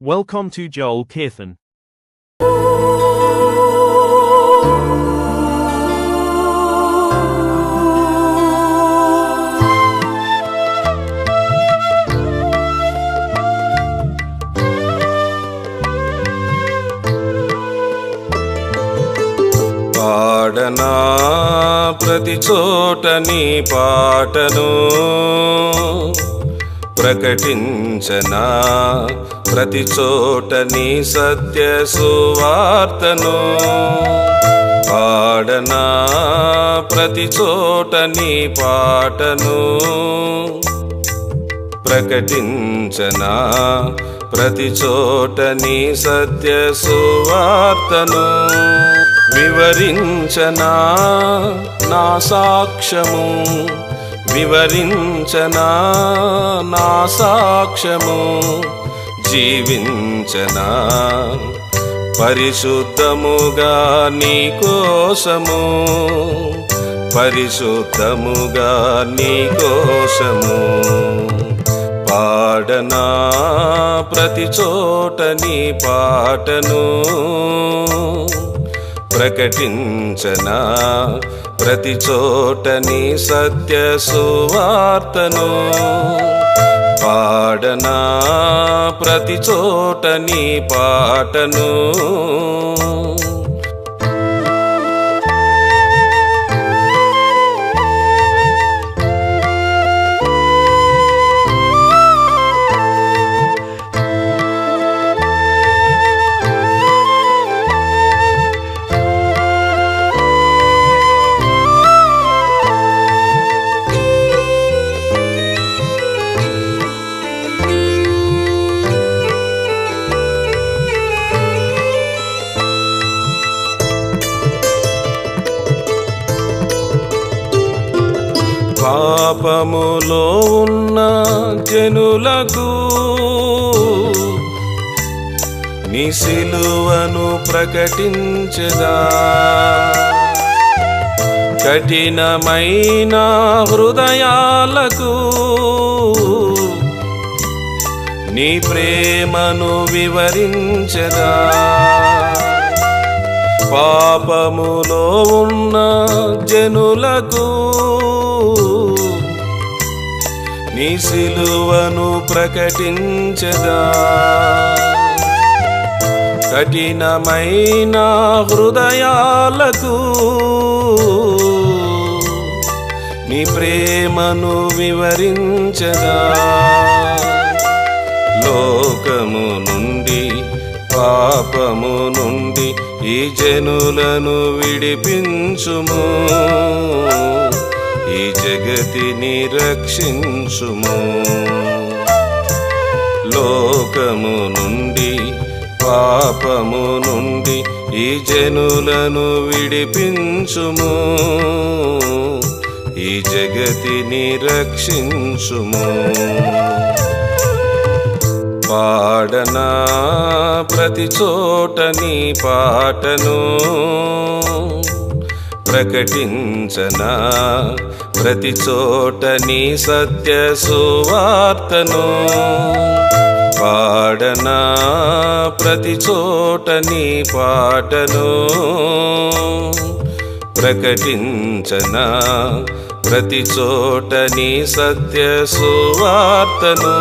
Welcome to Joel Kirthan. పాడనా ప్రతి చోట నీ పాటను ప్రకటించనా? ప్రతి చోట నీ సత్య సువార్తను పాడనా? ప్రతి చోట నీ పాటను ప్రకటించనా? ప్రతి చోట నీ సత్య సువార్తను వివరించనా? నా సాక్ష్యము వివరించనా నా సాక్ష్యము? జీవించనా? పరిశుద్ధముగా నీ కోసము? పరిశుద్ధముగా నీ కోసము? పాడనా ప్రతి చోట నీ పాటను? ప్రకటించనా? ప్రతి చోట నీ సత్య సువార్తను పాడనా. ప్రతి చోట నీ పాటను పాపములో ఉన్న జనులకు నీ సిలువను ప్రకటించదా. కఠినమైన హృదయాలకు నీ ప్రేమను వివరించదా. పాపములో ఉన్న జనులకు నీ సిలువను ప్రకటించదా? కఠినమైన హృదయాలకు నీ ప్రేమను వివరించదా? లోకము నుండి పాపము నుండి ఈ జనులను విడిపించుము. ఈ జగతిని రక్షించుము. లోకము నుండి పాపము నుండి ఈ జనులను విడిపించుము. ఈ జగతిని రక్షించుము. పాడనా ప్రతి చోట నీ పాటను ప్రకటించనా ప్రతి చోట నీ సత్య సువార్తను పాడనా ప్రతి చోట నీ పాటను ప్రకటించనా ప్రతి చోట నీ సత్య సువార్తను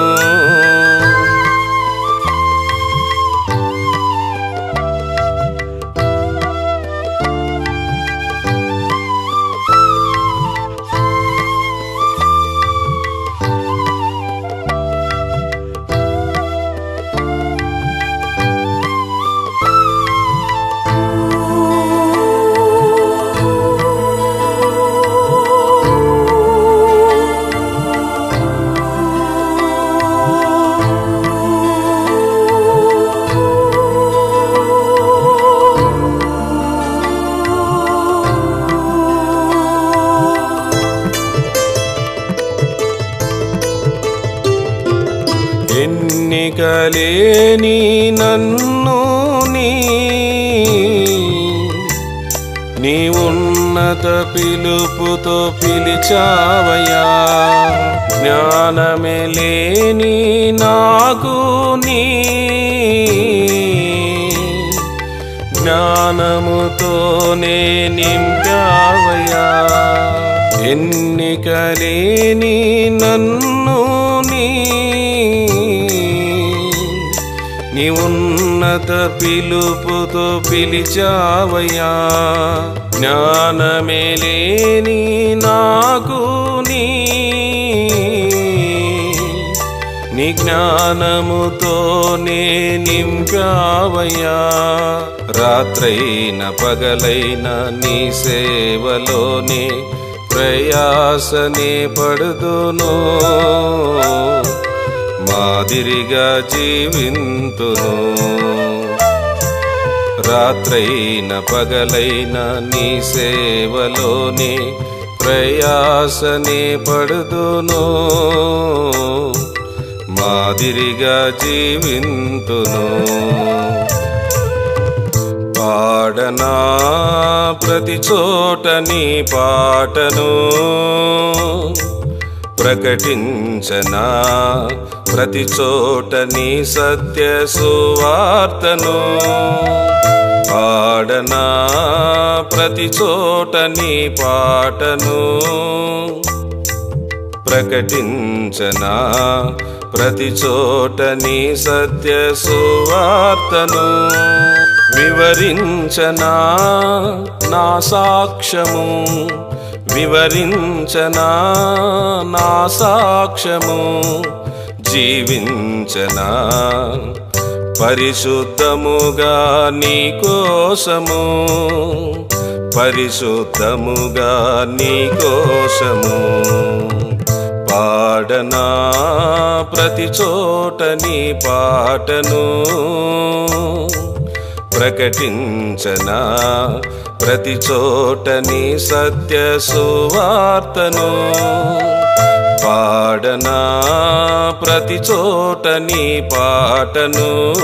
ఉన్నత పిలుపుతో పిలిచావయా జ్ఞానమే లేని నాకు నీ జ్ఞానముతోనే నింపావయా ఎన్నిక లేని నన్ను నీ ఉన్న ఉన్నత పిలుపుతో పిలిచావయ్యా. జ్ఞానమేలేని నాకు నీ నీ జ్ఞానముతో నే నింపావయ్యా. రాత్రైన పగలైన నీ సేవలోనే ప్రయాసనే పడుదును మాదిరిగా జీవింతును. రాత్రైన పగలైన నీ సేవలోని ప్రయాసనే పడుదును. మాదిరిగా జీవింతును. పాడనా ప్రతి చోట నీ పాటను. ప్రకటించనా? ప్రతి చోట నీ సత్య సువార్తను పాడనా ప్రతి చోట నీ పాటను ప్రకటించనా? ప్రతి చోట నీ సత్య సువార్తను వివరించనా? నా సాక్ష్యము వివరించనా నా సాక్ష్యము? జీవించనా? పరిశుద్ధముగా నీ కోసము? పరిశుద్ధముగా నీ కోసము? పాడనా ప్రతి చోట నీ పాటను? ప్రకటించనా? ప్రతి చోట నీ సత్య సువార్తను పాడనా? ప్రతి చోట నీ పాటను